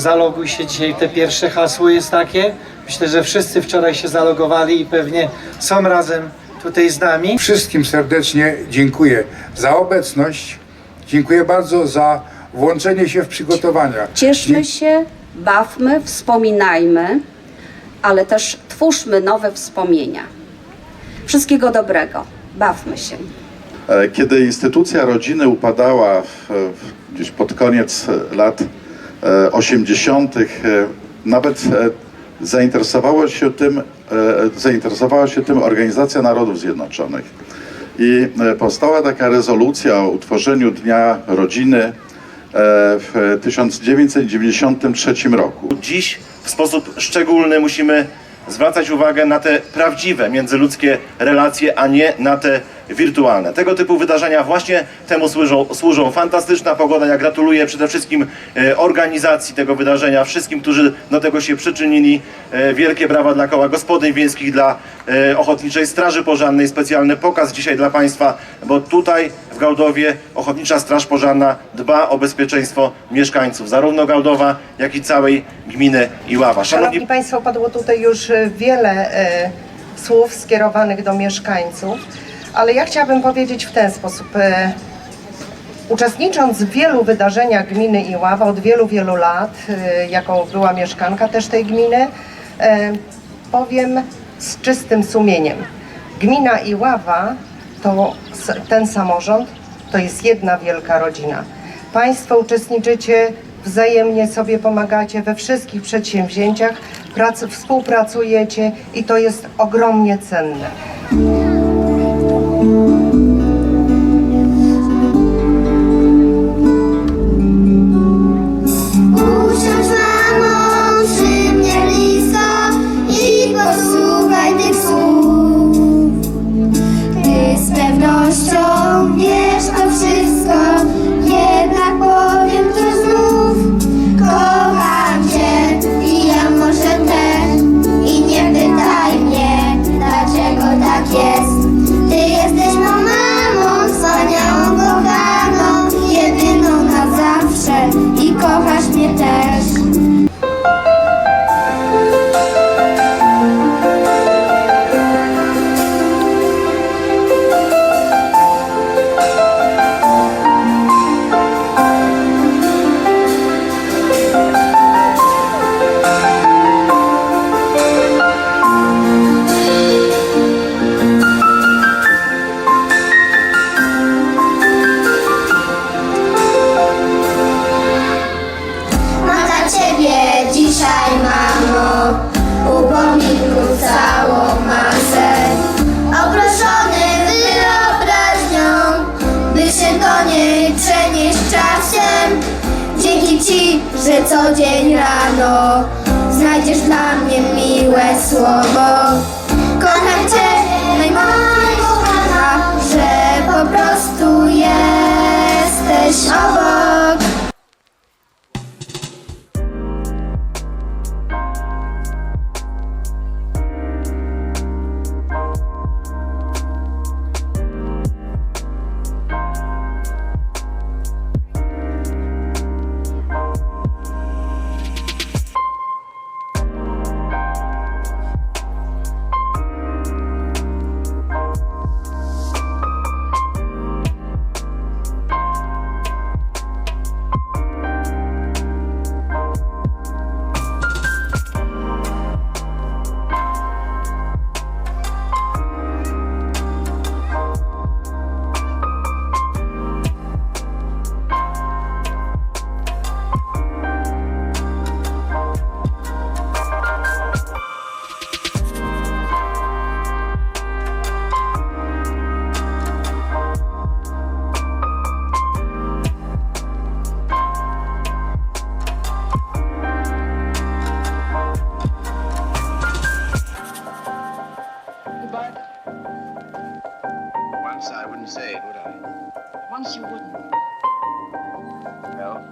Zaloguj się dzisiaj. Te pierwsze hasło jest takie. Myślę, że wszyscy wczoraj się zalogowali i pewnie są razem tutaj z nami. Wszystkim serdecznie dziękuję za obecność. Dziękuję bardzo za włączenie się w przygotowania. Cieszmy się, bawmy, wspominajmy, ale też twórzmy nowe wspomnienia. Wszystkiego dobrego. Bawmy się. Kiedy instytucja rodziny upadała w, w, gdzieś pod koniec lat 80., e, nawet e, zainteresowała się tym, e, zainteresowała się tym Organizacja Narodów Zjednoczonych. I e, powstała taka rezolucja o utworzeniu Dnia Rodziny e, w 1993 roku. Dziś w sposób szczególny musimy zwracać uwagę na te prawdziwe międzyludzkie relacje, a nie na te wirtualne. Tego typu wydarzenia właśnie temu służą. służą. Fantastyczna pogoda. Ja gratuluję przede wszystkim e, organizacji tego wydarzenia, wszystkim, którzy do tego się przyczynili. E, wielkie brawa dla koła gospodyń wiejskich, dla e, Ochotniczej Straży Pożarnej. Specjalny pokaz dzisiaj dla Państwa, bo tutaj w Gałdowie Ochotnicza Straż Pożarna dba o bezpieczeństwo mieszkańców, zarówno Gałdowa, jak i całej gminy Iława. Szanowni Państwo, padło tutaj już wiele słów skierowanych do mieszkańców, ale ja chciałabym powiedzieć w ten sposób. E, uczestnicząc w wielu wydarzeniach gminy Iława od wielu, wielu lat, e, jako była mieszkanka też tej gminy, e, powiem z czystym sumieniem. Gmina Iława to ten samorząd to jest jedna wielka rodzina. Państwo uczestniczycie, wzajemnie sobie pomagacie we wszystkich przedsięwzięciach, prac, współpracujecie i to jest ogromnie cenne. Że co dzień rano znajdziesz dla mnie miłe słowo. Kocham cię, kochana, że po prostu jesteś obok. promise you wouldn't. No.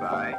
Bye.